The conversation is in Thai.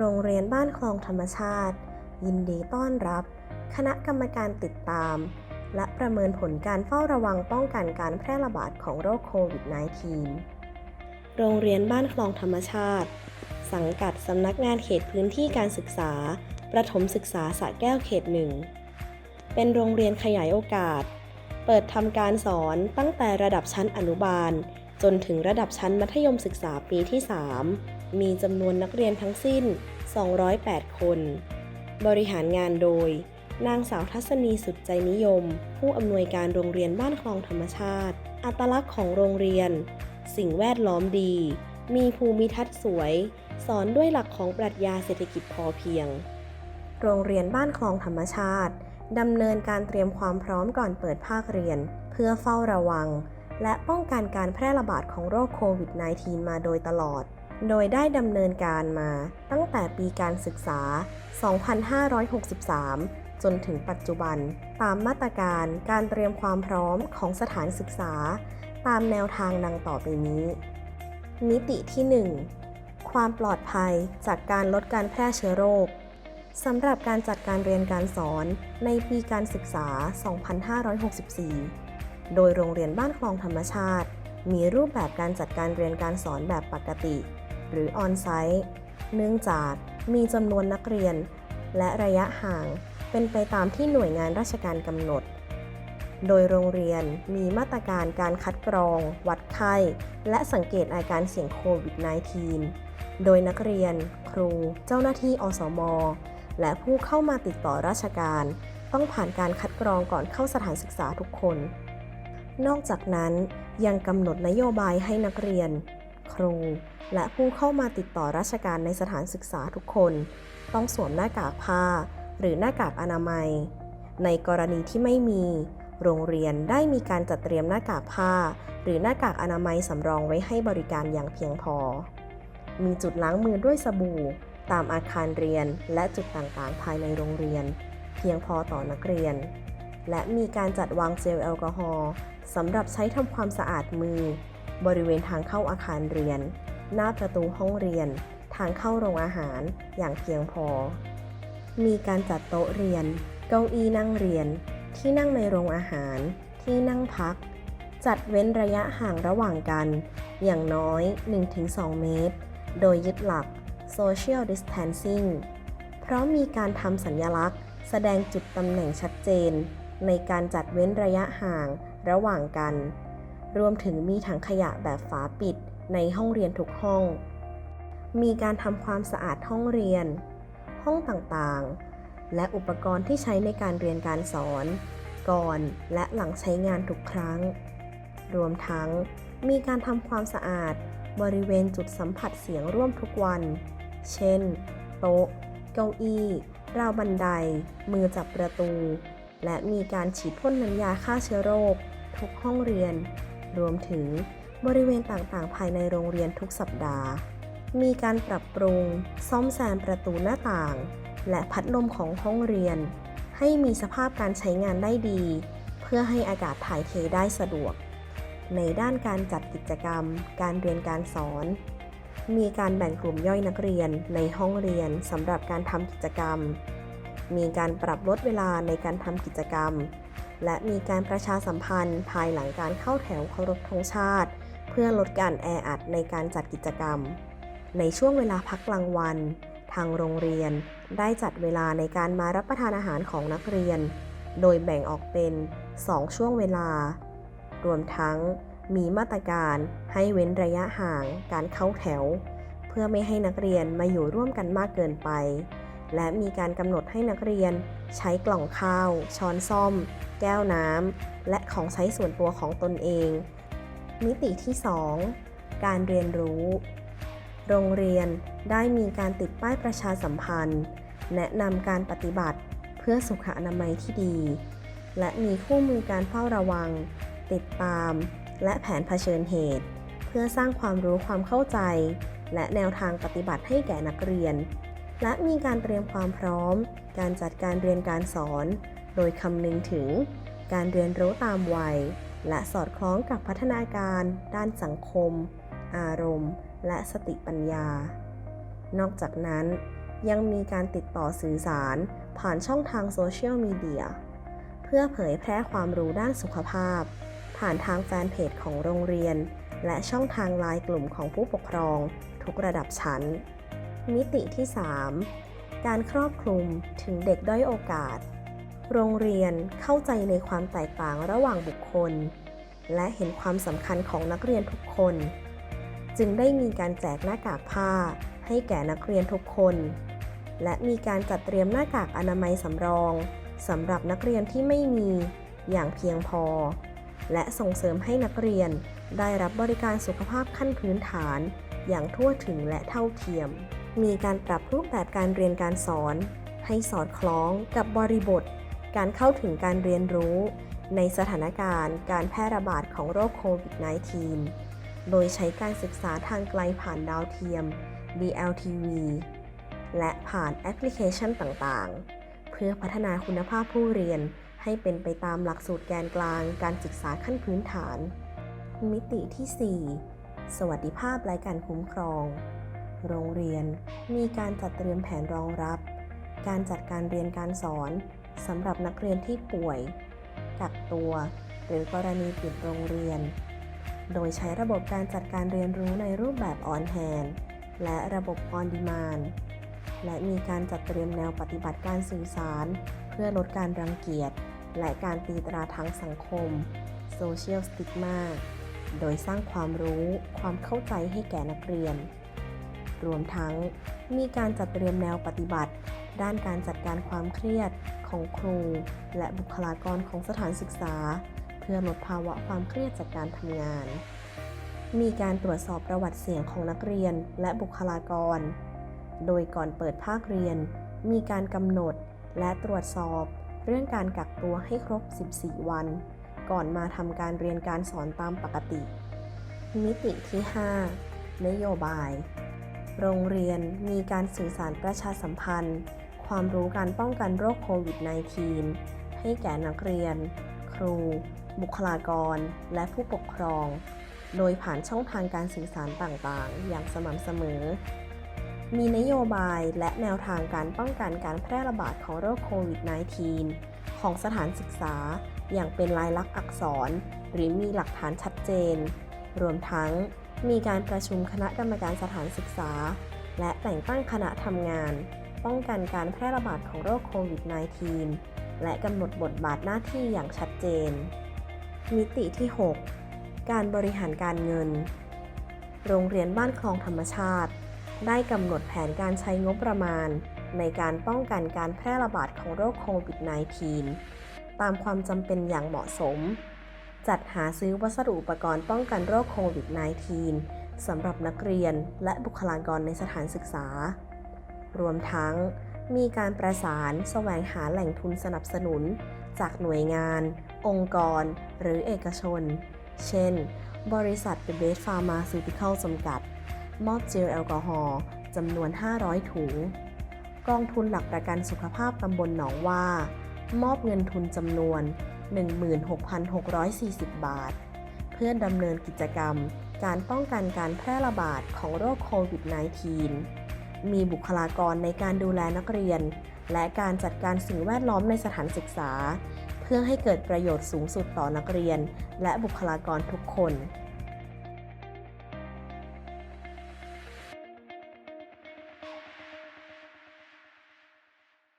โรงเรียนบ้านคลองธรรมชาติ ยินดีต้อนรับ คณะกรรมการติดตาม และประเมินผลการเฝ้าระวังป้องกันการแพร่ระบาดของโรคโควิด -19 โรงเรียนบ้านคลองธรรมชาติ สังกัดสำนักงานเขตพื้นที่การศึกษา ประถมศึกษาสระแก้วเขตหนึ่ง เป็นโรงเรียนขยายโอกาส เปิดทำการสอนตั้งแต่ระดับชั้นอนุบาล จนถึงระดับชั้นมัธยมศึกษาปีที่ 3 มีจำนวนนักเรียนทั้งสิ้น 208 คน บริหารงานโดย นางสาวทัศนีสุดใจนิยม ผู้อำนวยการโรงเรียนบ้านคลองธรรมชาติ อัตลักษณ์ของโรงเรียน สิ่งแวดล้อมดี มีภูมิทัศน์สวย สอนด้วยหลักของปรัชญาเศรษฐกิจพอเพียง โรงเรียนบ้านคลองธรรมชาติดำเนินการเตรียมความพร้อมก่อนเปิดภาคเรียน เพื่อเฝ้าระวัง และป้องกันการแพร่ระบาดของโรคโควิด -19 มาโดยตลอด โดยได้ดำเนินการมาตั้งแต่ปีการศึกษา 2563 จนถึงปัจจุบัน ตามมาตรการการเตรียมความพร้อมของสถานศึกษา ตามแนวทางดังต่อไปนี้ มิติที่ 1 ความปลอดภัยจากการลดการแพร่เชื้อโรคสำหรับการจัดการเรียนการสอนในปีการศึกษา 2564 โดยโรงเรียนบ้านคลองธรรมชาติ มีรูปแบบการจัดการเรียนการสอนแบบปกติ หรือออนไซต์เนื่องจากมีจำนวนนักเรียน และระยะห่างเป็นไปตามที่หน่วยงานราชการกำหนด โดยโรงเรียนมีมาตรการการคัดกรอง วัดไข้ และสังเกตอาการเสี่ยงโควิด -19 โดยนักเรียน ครู เจ้าหน้าที่อสม และผู้เข้ามาติดต่อราชการ ต้องผ่านการคัดกรองก่อนเข้าสถานศึกษาทุกคน นอกจากนั้นยังกำหนดนโยบายให้นักเรียน ครู และผู้เข้ามาติดต่อราชการในสถานศึกษาทุกคน ต้องสวมหน้ากากผ้า หรือหน้ากากอนามัย ในกรณีที่ไม่มี โรงเรียนได้มีการจัดเตรียมหน้ากากผ้า หรือหน้ากากอนามัยสำรองไว้ให้บริการอย่างเพียงพอ มีจุดล้างมือด้วยสบู่ ตามอาคารเรียนและจุดต่างๆ ภายในโรงเรียน เพียงพอต่อนักเรียน และมีการจัดวางเจลแอลกอฮอล์สำหรับใช้ทำความสะอาดมือ บริเวณทางเข้าอาคารเรียน หน้าประตูห้องเรียน ทางเข้าโรงอาหารอย่างเพียงพอ มีการจัดโต๊ะเรียน เก้าอี้นั่งเรียน ที่นั่งในโรงอาหาร ที่นั่งพัก จัดเว้นระยะห่างระหว่างกัน อย่างน้อย 1-2 เมตร โดยยึดหลัก Social Distancing เพราะมีการทำสัญลักษณ์ แสดงจุดตำแหน่งชัดเจน ในการจัดเว้นระยะห่างระหว่างกัน รวมถึงมีถังขยะแบบฝาปิดในห้องเรียนทุกห้อง มีการทำความสะอาดห้องเรียน ห้องต่างๆ และอุปกรณ์ที่ใช้ในการเรียนการสอน ก่อนและหลังใช้งานทุกครั้ง รวมทั้งมีการทำความสะอาดบริเวณจุดสัมผัสเสียงร่วมทุกวัน เช่น โต๊ะ เก้าอี้ราวบันได มือจับประตู และมีการฉีดพ่นน้ำยาฆ่าเชื้อโรค ทุกห้องเรียน รวมถึงบริเวณต่างๆ ภายในโรงเรียนทุกสัปดาห์ มีการปรับปรุงซ่อมแซมประตูหน้าต่าง และพัดลมของห้องเรียน ให้มีสภาพการใช้งานได้ดี เพื่อให้อากาศถ่ายเทได้สะดวก ในด้านการจัดกิจกรรม การเรียนการสอน มีการแบ่งกลุ่มย่อยนักเรียนในห้องเรียนสำหรับการทำกิจกรรม มีการปรับลดเวลาในการทำกิจกรรม และมีการประชาสัมพันธ์ภายหลังการเข้าแถวเคารพธงชาติ เพื่อลดการแออัดในการจัดกิจกรรม ในช่วงเวลาพักกลางวัน ทางโรงเรียนได้จัดเวลาในการมารับประทานอาหารของนักเรียน โดยแบ่งออกเป็น 2 ช่วงเวลา รวมทั้งมีมาตรการให้เว้นระยะห่างการเข้าแถว เพื่อไม่ให้นักเรียนมาอยู่ร่วมกันมากเกินไป และมีการกำหนดให้นักเรียนใช้กล่องข้าว ช้อนซ่อม แก้วน้ำ และของใช้ส่วนตัวของตนเอง มิติที่ 2 การเรียนรู้ โรงเรียนได้มีการติดป้ายประชาสัมพันธ์ แนะนำการปฏิบัติเพื่อสุขอนามัยที่ดี และมีคู่มือการเฝ้าระวัง ติดตาม และแผนเผชิญเหตุ เพื่อสร้างความรู้ความเข้าใจ และแนวทางปฏิบัติให้แก่นักเรียนและมีการเตรียมความพร้อม การจัดการเรียนการสอน โดยคำนึงถึงการเรียนรู้ตามวัย และสอดคล้องกับพัฒนาการ ด้านสังคม อารมณ์ และสติปัญญา นอกจากนั้นยังมีการติดต่อสื่อสารผ่านช่องทางโซเชียลมีเดียเพื่อเผยแพร่ความรู้ด้านสุขภาพ ผ่านทางแฟนเพจของโรงเรียน และช่องทางไลน์กลุ่มของผู้ปกครอง ทุกระดับชั้น มิติที่ 3 การครอบคลุมถึงเด็กด้อยโอกาส โรงเรียนเข้าใจในความแตกต่างระหว่างบุคคล และเห็นความสำคัญของนักเรียนทุกคน จึงได้มีการแจกหน้ากากผ้าให้แก่นักเรียนทุกคน และมีการจัดเตรียมหน้ากากอนามัยสำรองสำหรับนักเรียนที่ไม่มีอย่างเพียงพอ และส่งเสริมให้นักเรียนได้รับบริการสุขภาพขั้นพื้นฐานอย่างทั่วถึงและเท่าเทียม มีการปรับรูปแบบการเรียนการสอน ให้สอดคล้องกับบริบท การเข้าถึงการเรียนรู้ ในสถานการณ์การแพร่ระบาดของโรคโควิด -19 โดยใช้การศึกษาทางไกลผ่านดาวเทียม DLTV และผ่านแอปพลิเคชันต่างๆ เพื่อพัฒนาคุณภาพผู้เรียนให้เป็นไปตามหลักสูตรแกนกลางการศึกษาขั้นพื้นฐาน มิติที่ 4 สวัสดิภาพและการคุ้มครอง โรงเรียนมีการจัดเตรียมแผนรองรับ การจัดการเรียนการสอน สำหรับนักเรียนที่ป่วย กักตัว หรือกรณีปิดโรงเรียน โดยใช้ระบบการจัดการเรียนรู้ในรูปแบบออนแฮนและระบบออนดีมานและมีการจัดเตรียมแนวปฏิบัติการสื่อสาร เพื่อลดการรังเกียจ และการตีตราทางสังคม Social Stigma โดยสร้างความรู้ ความเข้าใจให้แก่นักเรียน รวมทั้งมีการจัดเตรียมแนวปฏิบัติ ด้านการจัดการความเครียดของครู และบุคลากรของสถานศึกษา เพื่อลดภาวะความเครียดจากการทำงาน มีการตรวจสอบประวัติเสียงของนักเรียนและบุคลากร โดยก่อนเปิดภาคเรียน มีการกำหนดและตรวจสอบเรื่องการกักตัวให้ครบ 14 วัน ก่อนมาทำการเรียนการสอนตามปกติ มิติที่ 5 นโยบาย โรงเรียนมีการสื่อสารประชาสัมพันธ์ ความรู้การป้องกันโรคโควิด -19 ให้แก่นักเรียน ครู บุคลากร และผู้ปกครอง โดยผ่านช่องทางการสื่อสารต่างๆ อย่างสม่ำเสมอ มีนโยบายและแนวทางการป้องกันการแพร่ระบาดของโรคโควิด -19 ของสถานศึกษาอย่างเป็นลายลักษณ์อักษร หรือมีหลักฐานชัดเจน รวมทั้ง มีการประชุมคณะกรรมการสถานศึกษา และแต่งตั้งคณะทำงาน ป้องกันการแพร่ระบาดของโรคโควิด -19 และกำหนดบทบาทหน้าที่อย่างชัดเจน มิติที่ 6 การบริหารการเงิน โรงเรียนบ้านคลองธรรมชาติ ได้กำหนดแผนการใช้งบประมาณ ในการป้องกันการแพร่ระบาดของโรคโควิด -19 ตามความจำเป็นอย่างเหมาะสม จัดหาซื้อวัสดุอุปกรณ์ป้องกันโรคโควิด -19 สำหรับนักเรียนและบุคลากรในสถานศึกษา รวมทั้งมีการประสานแสวงหาแหล่งทุนสนับสนุน จากหน่วยงาน องค์กร หรือเอกชน เช่น บริษัท The Best Pharmaceutical จำกัด มอบเจลแอลกอฮอล์จำนวน 500 ถุง กองทุนหลักประกันสุขภาพตำบลหนองว่า มอบเงินทุนจำนวน 16,640 บาท เพื่อดำเนินกิจกรรม การป้องกันการแพร่ระบาดของโรคโควิด -19 มีบุคลากรในการดูแลนักเรียน และการจัดการสิ่งแวดล้อมในสถานศึกษา เพื่อให้เกิดประโยชน์สูงสุดต่อนักเรียน และบุคลากรทุกคน